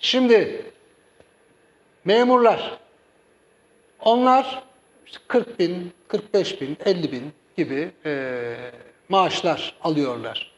Şimdi memurlar onlar işte 40 bin, 45 bin, 50 bin gibi eee, maaşlar alıyorlar.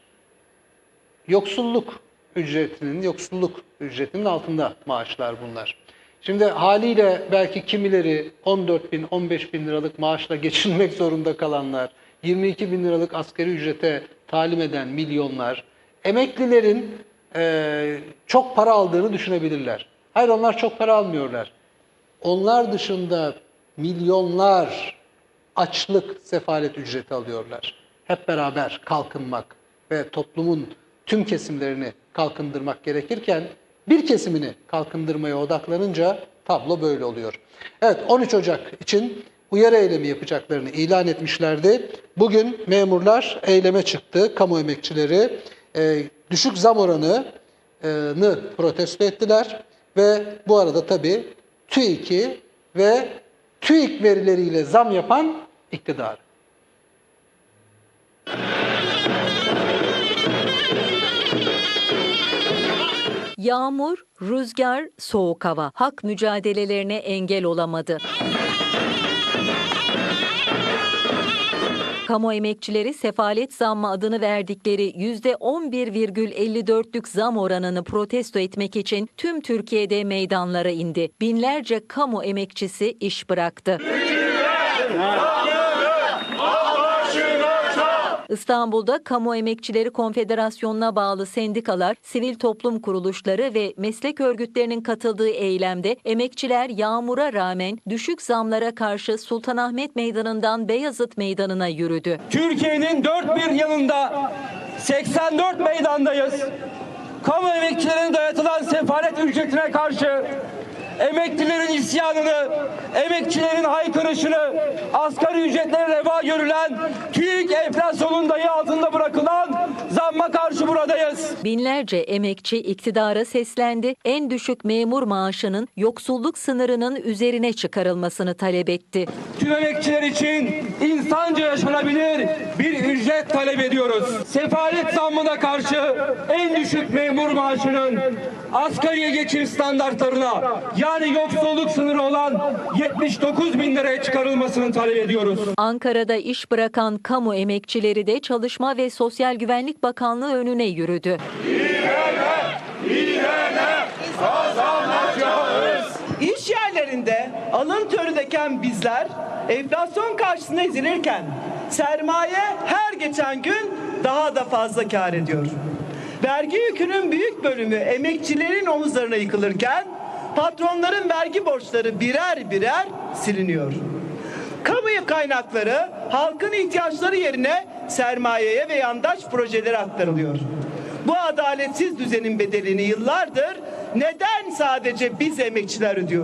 Yoksulluk ücretinin, yoksulluk ücretinin altında maaşlar bunlar. Şimdi haliyle belki kimileri 14 bin, 15 bin liralık maaşla geçinmek zorunda kalanlar, 22 bin liralık asgari ücrete talim eden milyonlar, emeklilerin eee, çok para aldığını düşünebilirler. Hayır onlar çok para almıyorlar. Onlar dışında milyonlar açlık, sefalet ücreti alıyorlar. Hep beraber kalkınmak ve toplumun tüm kesimlerini kalkındırmak gerekirken bir kesimini kalkındırmaya odaklanınca tablo böyle oluyor. Evet 13 Ocak için uyarı eylemi yapacaklarını ilan etmişlerdi. Bugün memurlar eyleme çıktı. Kamu emekçileri e, düşük zam oranını protesto ettiler ve bu arada tabii TÜİK'i ve TÜİK verileriyle zam yapan iktidar. Yağmur, rüzgar, soğuk hava hak mücadelelerine engel olamadı. Kamu emekçileri sefalet zammı adını verdikleri %11,54'lük zam oranını protesto etmek için tüm Türkiye'de meydanlara indi. Binlerce kamu emekçisi iş bıraktı. İstanbul'da Kamu Emekçileri Konfederasyonu'na bağlı sendikalar, sivil toplum kuruluşları ve meslek örgütlerinin katıldığı eylemde emekçiler yağmura rağmen düşük zamlara karşı Sultanahmet Meydanı'ndan Beyazıt Meydanı'na yürüdü. Türkiye'nin dört bir yanında 84 meydandayız. Kamu emekçilerine dayatılan sefalet ücretine karşı emeklilerin isyanını, emekçilerin haykırışını, asgari ücretlere reva görülen, TÜİK enflasyonun dayı altında bırakılan zamma karşı buradayız. Binlerce emekçi iktidara seslendi, en düşük memur maaşının yoksulluk sınırının üzerine çıkarılmasını talep etti. Tüm emekçiler için insanca yaşanabilir ücret talep ediyoruz. Sefalet zammına karşı en düşük memur maaşının asgari geçim standartlarına yani yoksulluk sınırı olan 79 bin liraya çıkarılmasını talep ediyoruz. Ankara'da iş bırakan kamu emekçileri de Çalışma ve Sosyal Güvenlik Bakanlığı önüne yürüdü. İş yerlerinde alın törü deken bizler enflasyon karşısında ezilirken sermaye her geçen gün daha da fazla kar ediyor. Vergi yükünün büyük bölümü emekçilerin omuzlarına yıkılırken patronların vergi borçları birer birer siliniyor. Kamu kaynakları halkın ihtiyaçları yerine sermayeye ve yandaş projelere aktarılıyor. Bu adaletsiz düzenin bedelini yıllardır neden sadece biz emekçiler ödüyoruz?